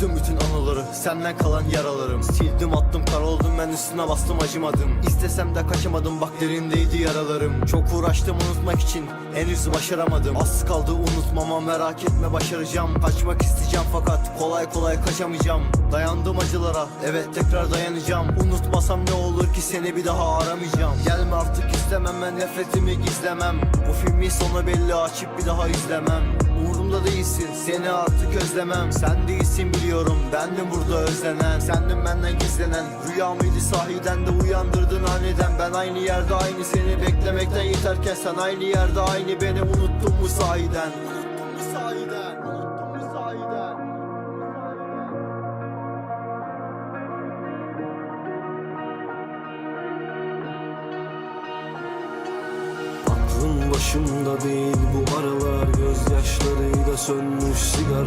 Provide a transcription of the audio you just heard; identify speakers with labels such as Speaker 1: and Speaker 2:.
Speaker 1: Döktüm bütün anıları Senden kalan yaralarım. Sildim attım kara oldum ben üstüne bastım acımadım. İstesem de kaçamadım bak derindeydi yaralarım. Çok uğraştım unutmak için Henüz başaramadım. Az kaldı unutmama merak etme başaracağım. Kaçmak isteyeceğim fakat kolay kolay kaçamayacağım. Dayandım acılara evet tekrar dayanacağım. Unutmasam ne olur ki seni bir daha aramayacağım. Gelme artık istemem ben nefretimi gizlemem. Bu filmin sonu belli açıp bir daha izlemem Umurumda değilsin seni artık özlemem. Sen değilsin biliyorum bendim burada özlenen. Sendin benden gizlenen Rüya mıydı sahiden de uyandırdın aniden. Ben aynı yerde aynı seni beklemekten yeterken Sen aynı yerde aynı beni unuttun mu sahiden? Unuttun mu sahiden?
Speaker 2: Başımda değil bu aralar sönmüş sigara